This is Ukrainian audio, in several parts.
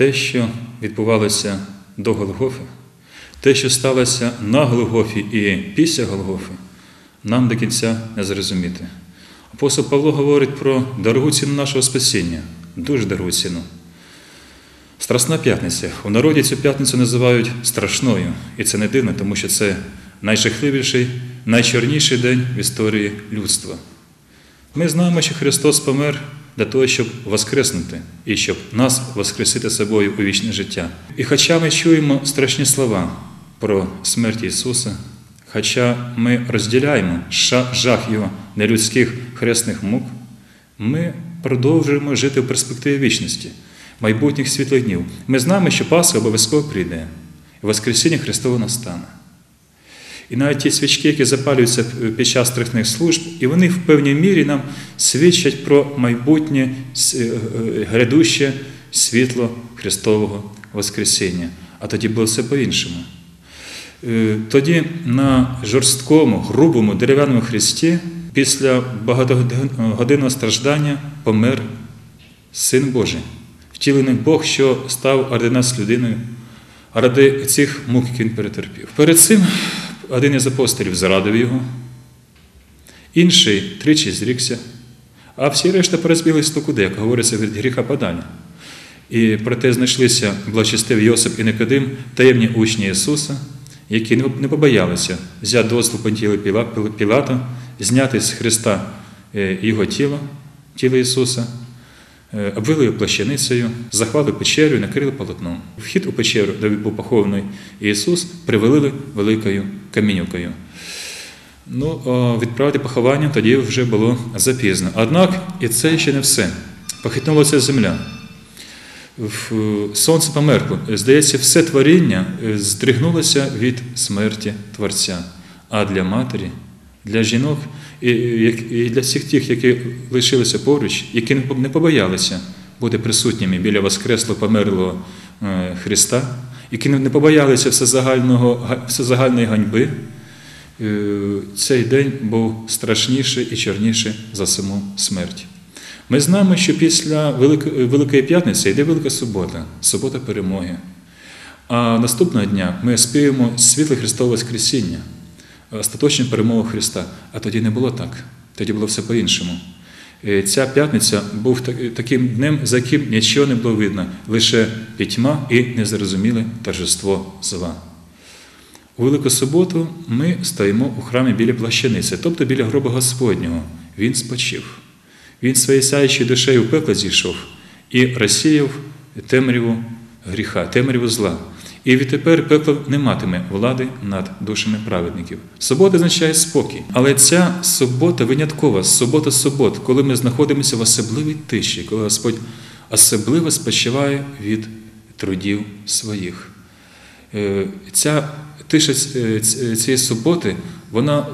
те, що відбувалося до Голгофи, те, що сталося на Голгофі і після Голгофи, нам до кінця не зрозуміти. Апостол Павло говорить про дорогу ціну нашого спасіння, дуже дорогу ціну. Страсна п'ятниця. У народі цю п'ятницю називають страшною, і це не дивно, тому що це найжахливіший, найчорніший день в історії людства. Ми знаємо, що Христос помер для того, щоб воскреснути і щоб нас воскресити собою у вічне життя. І хоча ми чуємо страшні слова про смерть Ісуса, хоча ми розділяємо жах Його нелюдських хресних мук, ми продовжуємо жити в перспективі вічності, майбутніх світлих днів. Ми знаємо, що Пасха обов'язково прийде, і Воскресіння Христове настане. І навіть ті свічки, які запалюються під час страхних служб, і вони в певній мірі нам свідчать про майбутнє грядуще світло Христового Воскресіння. А тоді було все по-іншому. Тоді на жорсткому, грубому дерев'яному хресті після багатогодинного страждання помер Син Божий, втілений Бог, що став ради нас людиною, ради цих мук, які він перетерпів. Перед цим один із апостолів зарадив його, інший тричі зрікся, а всі решта порозбіглись то куди, як говориться від гріха падання. І проте знайшлися благочестивий Йосип і Никодим, таємні учні Ісуса, які не побоялися взяти дозвіл Понтіли Пілата, зняти з Христа Його тіло, тіло Ісуса, обвили його плащаницею, захвали печерю і накрили полотном. Вхід у печеру, де був похований Ісус, привалили великою камінюкою. Ну, відправити поховання тоді вже було запізно. Однак і це ще не все. Похитнулася земля. Сонце померкло. Здається, все творіння здригнулося від смерті Творця. А для матері, для жінок і для всіх тих, які лишилися поруч, які не побоялися бути присутніми біля Воскресло померлого Христа, які не побоялися всезагальної ганьби, цей день був страшніший і чорніший за саму смерть. Ми знаємо, що після Великої П'ятниці йде Велика Субота, субота перемоги. А наступного дня ми спіємо світле Христове Воскресіння, остаточну перемогу Христа. А тоді не було так, тоді було все по-іншому. Ця п'ятниця був таким днем, за яким нічого не було видно, лише пітьма і незрозуміле торжество зла. У Велику суботу ми стоїмо у храмі біля плащаниці, тобто біля гроба Господнього. Він спочив. Він своєю сяючою душею в пекло зійшов і розсіяв темряву гріха, темряву зла. І відтепер пекло не матиме влади над душами праведників. Субота означає спокій. Але ця субота виняткова, субота субот, коли ми знаходимося в особливій тиші, коли Господь особливо спочиває від трудів своїх. Ця тиша цієї суботи, вона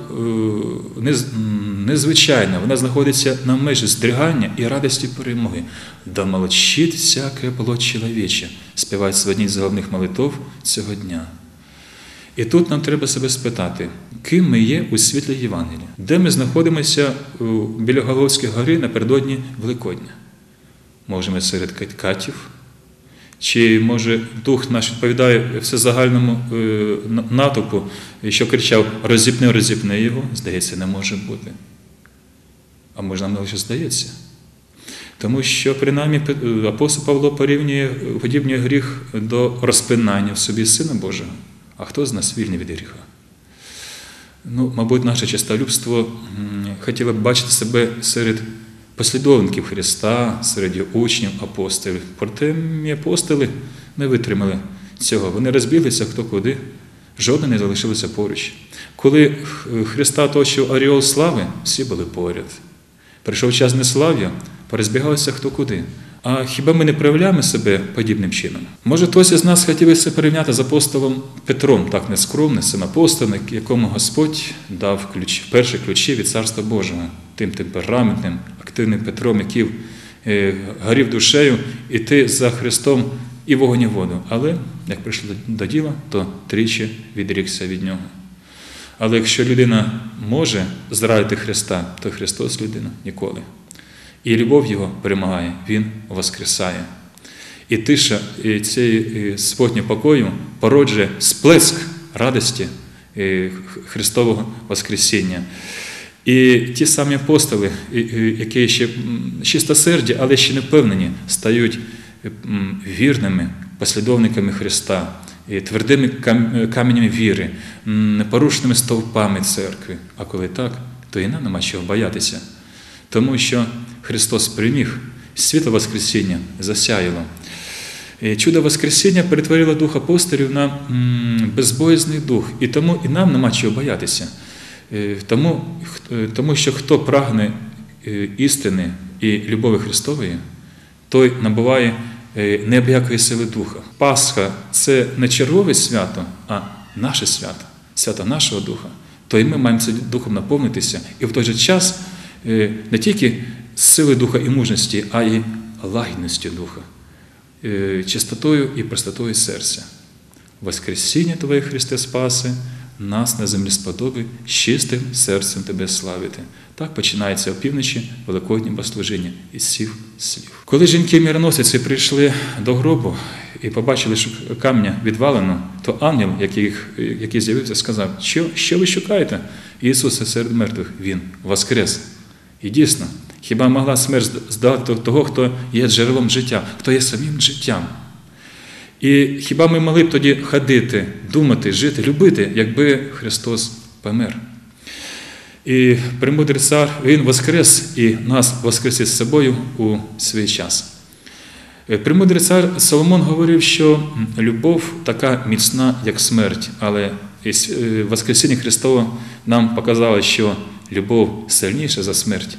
незвичайна, вона знаходиться на межі здригання і радості перемоги. Да молчить всяке плоть чоловіче, співається в одній з головних молитов цього дня. І тут нам треба себе спитати, ким ми є у світлі Євангелія, де ми знаходимося біля Головської гори напередодні Великодня. Може, ми серед катів, чи може дух наш відповідає всезагальному натовпу, що кричав розіпни, розіпни його, здається, не може бути. А може нам лише здається. Тому що, принаймні, апостол Павло порівнює подібний гріх до розпинання в собі Сина Божого. А хто з нас вільний від гріха? Ну, мабуть, наше чистолюбство хотіло б бачити себе серед послідовників Христа, серед учнів, апостолів. Проте апостоли не витримали цього. Вони розбіглися хто куди, жоден не залишилося поруч. Коли Христа оточив Оріол слави, всі були поряд. Прийшов час неслав'я, порозбігалися хто куди. А хіба ми не проявляємо себе подібним чином? Може, хтось із нас хотілося порівняти з апостолом Петром, так нескромним, син апостолом, якому Господь дав ключ, перші ключі від Царства Божого, тим темпераментним, активним Петром, який горів душею іти за Христом і вогонь і воду. Але як прийшло до діла, то тричі відрікся від нього. Але якщо людина може зрадити Христа, то Христос людина ніколи. І любов Його перемагає, Він воскресає. І тиша цієї суботнього покою породжує сплеск радості е, Христового Воскресіння. І ті самі апостоли, які ще чистосерді, але ще не впевнені, стають вірними послідовниками Христа, твердими е, каменями віри, непорушними стовпами церкви. А коли так, то і нам нема чого боятися. Тому що Христос приміг, світло Воскресіння засяяло. І Чудо Воскресіння перетворило дух апостолів на безбоязний дух, і тому і нам нема чого боятися. Е, Тому, е, тому що хто прагне е, істини і любові Христової, той набуває неабиякої сили духа. Пасха це не чергове свято, а наше свято, свято нашого духа. То і ми маємо цим духом наповнитися, і в той же час не тільки сили духа і мужності, а й лагідності духа, чистотою і простотою серця. Воскресіння Твоє Христе Спасе, нас на землі сподоби, чистим серцем Тебе славити. Так починається опівночі Великоднє богослужіння із всіх слів. Коли жінки міроносиці прийшли до гробу і побачили, що камня відвалено, то ангел, який, який з'явився, сказав, що, що ви шукаєте? Ісуса серед мертвих, Він воскрес. І дійсно, хіба могла смерть здати того, хто є джерелом життя, хто є самим життям? І хіба ми могли б тоді ходити, думати, жити, любити, якби Христос помер? І премудрий цар, Він воскрес і нас воскресить з собою у свій час. Е, Премудрий цар Соломон говорив, що любов така міцна, як смерть, але е, Воскресіння Христове нам показало, що любов сильніша за смерть.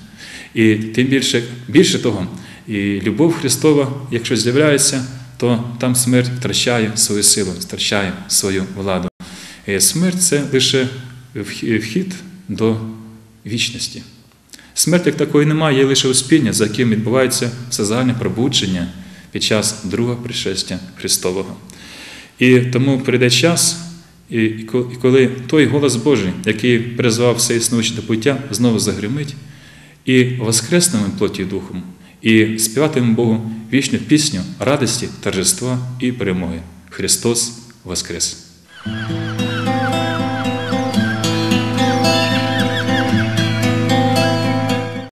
І тим більше, більше того, і любов Христова, якщо з'являється, то там смерть втрачає свою силу, втрачає свою владу. І Смерть це лише вхід до вічності. Смерть як такої немає, є лише успіння, за яким відбувається соціальне пробудження під час другого пришестя Христового. І тому прийде час, і і ко- і коли той голос Божий, який призвав все існуюче до буття, знову загримить, і воскреснемо плоті духом, і співатимемо Богу вічну пісню радості, торжества і перемоги. Христос Воскрес!